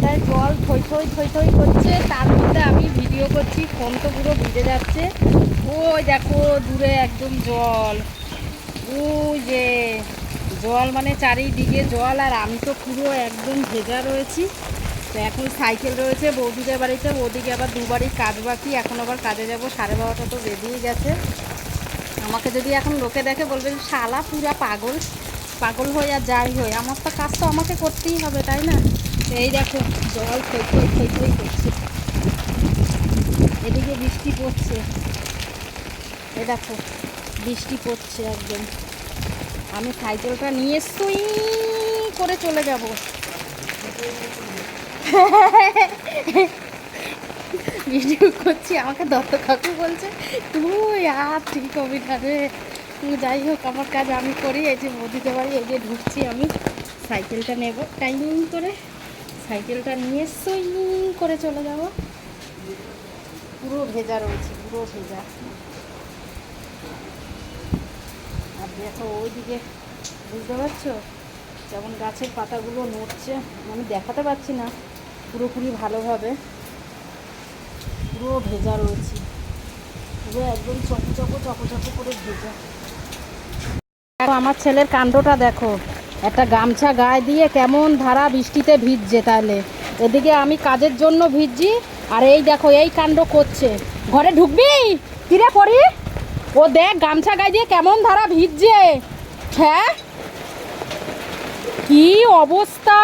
রাস্তায় জল থই থই থই থই করছে তার মধ্যে আমি ভিডিও করছি ফোন তো পুরো ভিজে যাচ্ছে। ওই দেখো, দূরে একদম জল। ওই যে, জল মানে চারিদিকে জল, আর আমি তো পুরো একদম ভেজা রয়েছি। তো এখন সাইকেল রয়েছে, বৌদিদের বাড়িতে বৌদিকে আবার দুবারই কাজ বাকি, এখন আবার কাজে যাব, সাড়ে বারোটা তো বেরিয়ে গেছে। আমাকে যদি এখন লোকে দেখে বলবে শালা পুরা পাগল পাগল হয়ে আর যাই হই, আমার তো কাজ তো আমাকে করতেই হবে, তাই না? এই দেখো, জল থই থই করছে। এদিকে বৃষ্টি পড়ছে। এ দেখো, বৃষ্টি পড়ছে একদম। আমি সাইকেলটা নিয়ে সুই করে চলে যাব। ভিডিও করছি, আমাকে দত্ত কাকু বলছে, তুই আর ঠিক হবি না যাই হোক, আমার কাজ আমি করি। এই যে মোদিতে বাড়ি, এই যে ঢুকছি আমি। সাইকেলটা নেব। টাইমিং করে সাইকেলটা নিয়ে সুইং করে চলে যাব। পুরো ভেজা রয়েছে, পুরো ভেজা। আর দেখো ওইদিকে, বুঝতে পারছ? যেমন গাছের পাতাগুলো নড়ছে, আমি দেখাতে পারছি না, পুরোপুরি ভালোভাবে। পুরো ভেজা রয়েছে। পুরো একদম চকো চকো চকো চকো করে ভেজা। আমার ছেলের কাণ্ডটা দেখো। একটা গামছা গায়ে দিয়ে কেমন ধারা বৃষ্টিতে ভিজছে তাহলে। এদিকে আমি কাজের জন্য ভিজছি, আর এই দেখো, এই কাণ্ড করছে। ঘরে ঢুকবি? কিরে পড়ি ও দেখ, গামছা গায়ে দিয়ে কেমন ধারা ভিজছে। হ্যাঁ? কি অবস্থা?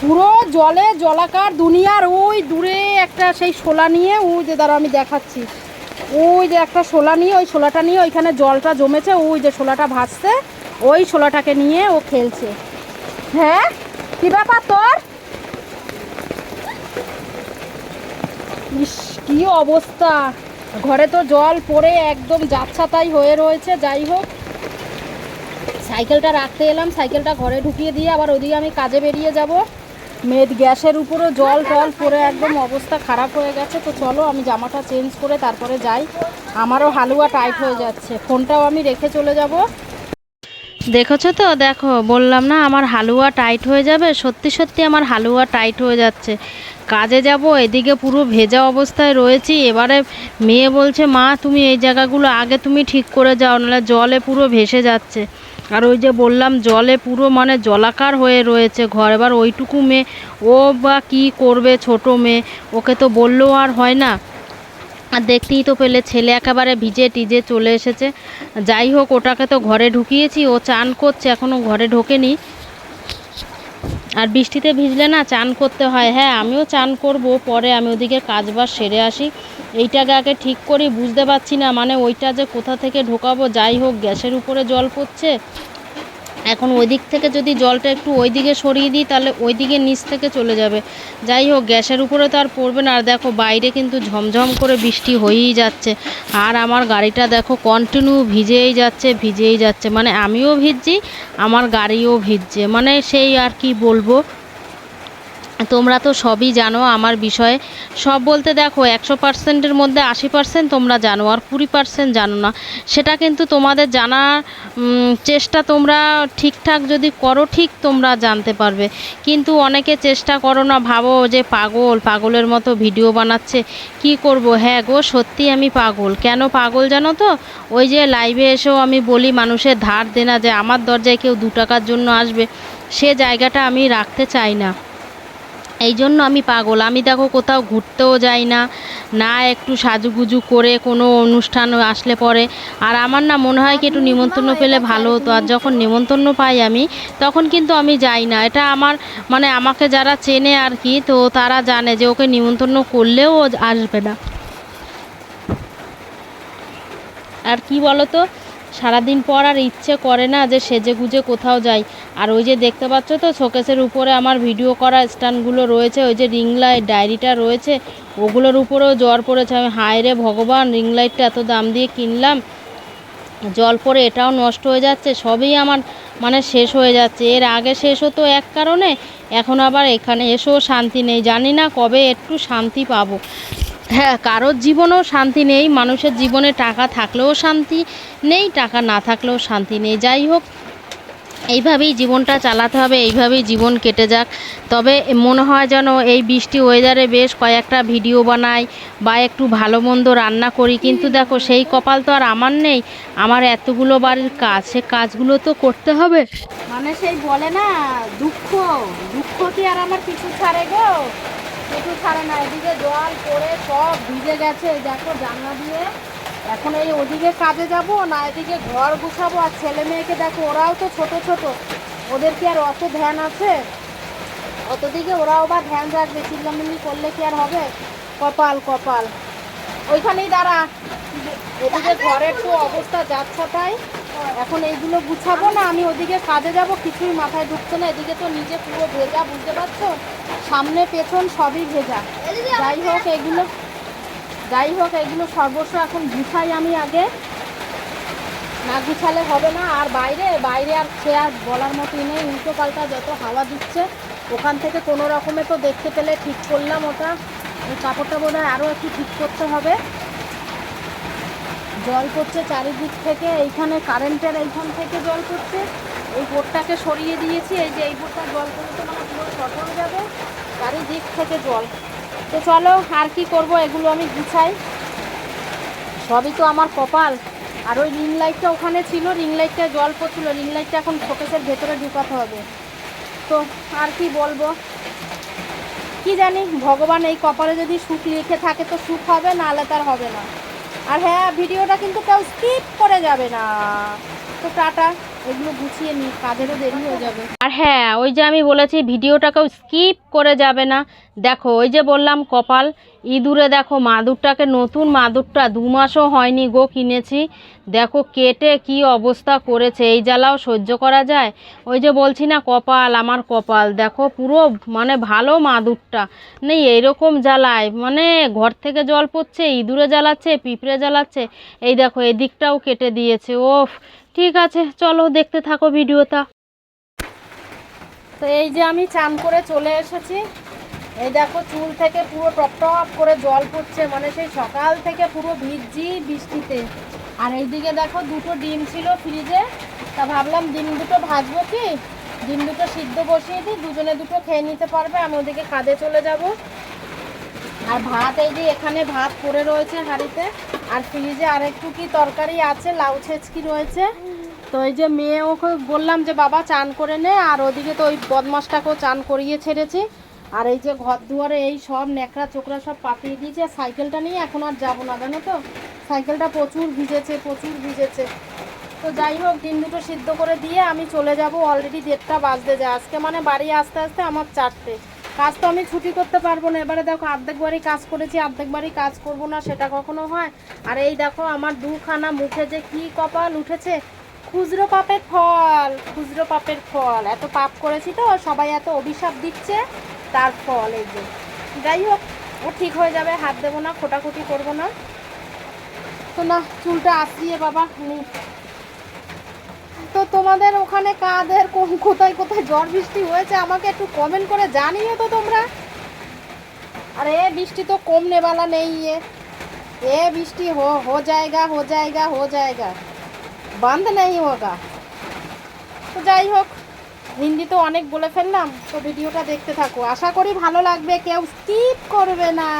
পুরো জলে জলাকার দুনিয়ার, ওই দূরে একটা সেই শোলা নিয়ে, ওই যে দাঁড়া আমি দেখাচ্ছি। ওই যে একটা শোলা নিয়ে, ওই শোলাটা নিয়ে ওইখানে জলটা জমেছে, ওই যে শোলাটা ভাসছে। ওই ছোলাটাকে নিয়ে ও খেলছে। হ্যাঁ? কি ব্যাপার তোর? ইস, কি অবস্থা। ঘরে তো জল পড়ে একদম যাচ্ছাতাই হয়ে রয়েছে, যাই হোক। সাইকেলটা রাখতে এলাম, সাইকেলটা ঘরে ঢুকিয়ে দিয়ে আবার ওদিকে আমি কাজে বেরিয়ে যাব। মেদ গ্যাসের উপরও জল টল পরে একদম অবস্থা খারাপ হয়ে গেছে। তো চলো, আমি জামাটা চেঞ্জ করে তারপরে যাই। আমারও হালুয়া টাইট হয়ে যাচ্ছে। ফোনটাও আমি রেখে চলে যাব। দেখেছ তো? দেখো, বললাম না, আমার হালুয়া টাইট হয়ে যাবে? সত্যি সত্যি আমার হালুয়া টাইট হয়ে যাচ্ছে। কাজে যাব, এদিকে পুরো ভেজা অবস্থায় রয়েছি। এবারে মেয়ে বলছে, মা, তুমি এই জায়গাগুলো আগে তুমি ঠিক করে যাও, নাহলে জলে পুরো ভেসে যাচ্ছে। আর ওই যে বললাম, জলে পুরো মানে জলাকার হয়ে রয়েছে ঘর। এবার ওইটুকু মেয়ে, ও বা কি করবে ছোট মেয়ে? ওকে তো বললেও আর হয় না। আর দেখতেই তো পেলে ছেলে একেবারে ভিজে টিজে চলে এসেছে। যাই হোক, ওটাকে তো ঘরে ঢুকিয়েছি, ও চান করছে এখনও ঘরে ঢোকেনি। আর বৃষ্টিতে ভিজলে না চান করতে হয়। হ্যাঁ আমিও চান করব, পরে আমি ওদিকে কাজ কাজবাজ সেরে আসি। এইটাকে আগে ঠিক করি, বুঝতে পারছি না মানে ওইটা যে কোথা থেকে ঢোকাবো, যাই হোক, গ্যাসের উপরে জল পড়ছে। এখন ওই দিক থেকে যদি জলটা একটু ওই দিকে সরিয়ে দিই, তাহলে ওই দিকে নিচ থেকে চলে যাবে। যাই হোক, গ্যাসের উপরে তো আর পড়বে না। আর দেখো, বাইরে কিন্তু ঝমঝম করে বৃষ্টি হয়েই যাচ্ছে। আর আমার গাড়িটা দেখো কন্টিনিউ ভিজেই যাচ্ছে ভিজেই যাচ্ছে। মানে আমিও ভিজছি, আমার গাড়িও ভিজছে। মানে সেই আর কি বলব? তোমরা তো সবই জানো আমার বিষয়ে। সব বলতে দেখো, একশো পার্সেন্টের মধ্যে আশি পার্সেন্ট তোমরা জানো, আর কুড়ি পার্সেন্ট জানো না। সেটা কিন্তু তোমাদের জানার চেষ্টা তোমরা ঠিকঠাক যদি করো, ঠিক তোমরা জানতে পারবে। কিন্তু অনেকে চেষ্টা করো না, ভাবো যে পাগল, পাগলের মতো ভিডিও বানাচ্ছে, কি করব? হ্যাঁ গো, সত্যি আমি পাগল। কেন পাগল জানো তো? ওই যে লাইভে এসেও আমি বলি, মানুষের ধার দেনা যে আমার দরজায় কেউ দু টাকার জন্য আসবে, সে জায়গাটা আমি রাখতে চাই না। এই জন্য আমি পাগল। আমি দেখো কোথাও ঘুরতেও যাই না না একটু সাজুগুজু করে কোনো অনুষ্ঠান আসলে পরে। আর আমার না মনে হয় কি একটু নিমন্ত্রণ পেলে ভালো হতো। আর যখন নিমন্ত্রণ পাই আমি, তখন কিন্তু আমি যাই না। এটা আমার মানে আমাকে যারা চেনে আর কি, তো তারা জানে যে ওকে নিমন্ত্রণ করলেও আসবে না। আর কি বলো তো সারাদিন পর আর ইচ্ছে করে না যে সেজে গুজে কোথাও যাই। আর ওই যে দেখতে পাচ্ছ তো, শোকেসের উপরে আমার ভিডিও করা স্ট্যান্ডগুলো রয়েছে, ওই যে রিং লাইট ডায়েরিটা রয়েছে, ওগুলোর উপরেও জ্বর পড়েছে। আমি, হায় রে ভগবান, রিং লাইটটা এত দাম দিয়ে কিনলাম, জল পড়ে এটাও নষ্ট হয়ে যাচ্ছে, সবই আমার মানে শেষ হয়ে যাচ্ছে। এর আগে শেষ হতো এক কারণে, এখন আবার এখানে এসেও শান্তি নেই। জানি না কবে একটু শান্তি পাবো। হ্যাঁ কারোর জীবনেও শান্তি নেই, মানুষের জীবনে টাকা থাকলেও শান্তি নেই, টাকা না থাকলেও শান্তি নেই। যাই হোক, এইভাবেই জীবনটা চালাতে হবে, এইভাবেই জীবন কেটে যাক। তবে মনে হয় যেন এই বৃষ্টি ওয়েদারে বেশ কয়েকটা ভিডিও বানাই বা একটু ভালো মন্দ রান্না করি। কিন্তু দেখো, সেই কপাল তো আর আমার নেই। আমার এতগুলো বাড়ির কাজ, সে কাজগুলো তো করতে হবে। মানে সেই বলে না, দুঃখ দুঃখ কি আর আমার পিছু ছাড়ে গো? পিছু ছাড়ে না এদিকে জল পড়ে সব ভিজে গেছে দেখো জানলা দিয়ে। এখন এই ওদিকে কাজে যাব না এদিকে ঘর গুছাবো আর ছেলে মেয়েকে দেখো ওরাও তো ছোট ছোট। ওদের কি আর অত ধ্যান আছে? অত দিকে ওরাও বা ধ্যান রাখবে চিল্লামিল্লি করলে কি আর হবে? কপাল কপাল। ওইখানেই দাঁড়া। এদিকে ঘরের তো অবস্থা যাচ্ছে তাই এখন এইগুলো গুছাবো না, আমি ওদিকে কাজে যাব, কিছুই মাথায় ঢুকছে না, এদিকে তো নিজে পুরো ভেজা, বুঝতে পারছ? সামনে পেছন সবই ভেজা। যাই হোক, এগুলো যাই হোক, এগুলো সর্বস্ব এখন গুছাই আমি আগে। না গুছালে হবে না, আর বাইরে বাইরে আর সে আর বলার মতোই নেই উল্টো পাল্টা যত হাওয়া দিচ্ছে, ওখান থেকে কোনো রকমে তো দেখতে পেলে ঠিক করলাম ওটা। ওই কাপড়টা বোধ হয় আরও একটু ঠিক করতে হবে। জল পড়ছে চারিদিক থেকে, এইখানে কারেন্টের এইখান থেকে জল পড়ছে। এই বোর্ডটাকে সরিয়ে দিয়েছি, এই যে এই বোর্ডটা জল পড়লে তো মানে পুরো শর্ট হয়ে যাবে। চারিদিক থেকে জল। তো চলো, আর কি করব, এগুলো আমি গুছাই। সবই তো আমার কপাল। আর ওই রিং লাইটটা ওখানে ছিল, রিং লাইটটা জল পড়ছিল, রিং লাইটটা এখন শোকেসের ভেতরে ঢুকাতে হবে। তো আর কি বলব? কি জানি, ভগবান এই কপালে যদি সুখ লিখে থাকে তো সুখ হবে, নাহলে তার হবে না। আর হ্যাঁ ভিডিওটা কিন্তু কেউ স্কিপ করে যাবে না। তো টাটা। এগুলো গুছিয়ে নিই দেরি হয়ে যাবে। আর হ্যাঁ ওই যে আমি বলেছি ভিডিওটাকেও স্কিপ করে যাবে না। দেখো, ওই যে বললাম কপাল, ইঁদুরে দেখো, মাদুরটাকে নতুন মাদুরটা দু মাসও হয়নি গো কিনেছি। দেখো কেটে কি অবস্থা করেছে, এই জ্বালাও সহ্য করা যায়। ওই যে বলছি না, কপাল, আমার কপাল, দেখো পুরো মানে ভালো মাদুরটা। নেই, এইরকম জ্বালায় মানে ঘর থেকে জল পড়ছে, ইঁদুরে জ্বালাচ্ছে, পিঁপড়ে জ্বালাচ্ছে। এই দেখো, এদিকটাও কেটে দিয়েছে, ওফ। ঠিক আছে, চলো দেখতে থাকো ভিডিওটা। তো এই যে আমি চান করে চলে এসেছি। এই দেখো চুল থেকে পুরো টপ টপ করে জল পড়ছে মানে সেই সকাল থেকে পুরো ভিজছি বৃষ্টিতে। আর এইদিকে দেখো দুটো ডিম ছিল ফ্রিজে, তা ভাবলাম ডিম দুটো ভাজবো কি? ডিম দুটো সিদ্ধ বসিয়ে দিই, দুজনে দুটো খেয়ে নিতে পারবে, আমি ওদিকে কাজে চলে যাব। আর ভাত এই যে এখানে ভাত পড়ে রয়েছে হাঁড়িতে। আর ফ্রিজে আর একটু কি তরকারি আছে, লাউ ছেচকি রয়েছে। তো এই যে মেয়ে ওকে বললাম যে বাবা চান করে নে, আর ওদিকে তো ওই বদমাসটাকেও চান করিয়ে ছেড়েছি। আর এই যে ঘর দুয়ারে এই সব ন্যাকড়া চোকরা সব পাতিয়ে দিয়েছে সাইকেলটা নিয়ে এখন আর যাব না, জানো তো? সাইকেলটা প্রচুর ভিজেছে প্রচুর ভিজেছে। তো যাই হোক, ডিম দুটো সিদ্ধ করে দিয়ে আমি চলে যাব, অলরেডি দেড়টা বাজতে যায়। আজকে মানে বাড়ি আসতে আসতে আমার চারটে। কাজ তো আমি ছুটি করতে পারব না। এবারে দেখো অর্ধেক বাড়ি কাজ করেছি, অর্ধেক বাড়ি কাজ করব না, সেটা কখনো হয়? আর এই দেখো আমার দুখানা মুখে যে কি কপাল উঠেছে, খুচরো পাপের ফল, খুচরো পাপের ফল। এত পাপ করেছি তো, সবাই এত অভিশাপ দিচ্ছে, তার ফল এই যে। যাই হোক, ও ঠিক হয়ে যাবে, হাত দেবো না, খোটাখুটি করব না। তো না, চুলটা আসিয়ে বাবা, নি। তো তোমাদের ওখানে কাদের কোথায় কোথায় ঝড় বৃষ্টি হয়েছে আমাকে একটু কমেন্ট করে জানিও তো তোমরা। আর এ বৃষ্টি তো কম নেবালা নেই এ এ বৃষ্টি হো হো জায়গা হো জায়গা হো জায়গা। বন্ধ নেই হোগা তো যাই হোক, হিন্দি তো অনেক বলে ফেললাম, তো ভিডিওটা দেখতে থাকো। আশা করি ভালো লাগবে, কেউ স্কিপ করবে না।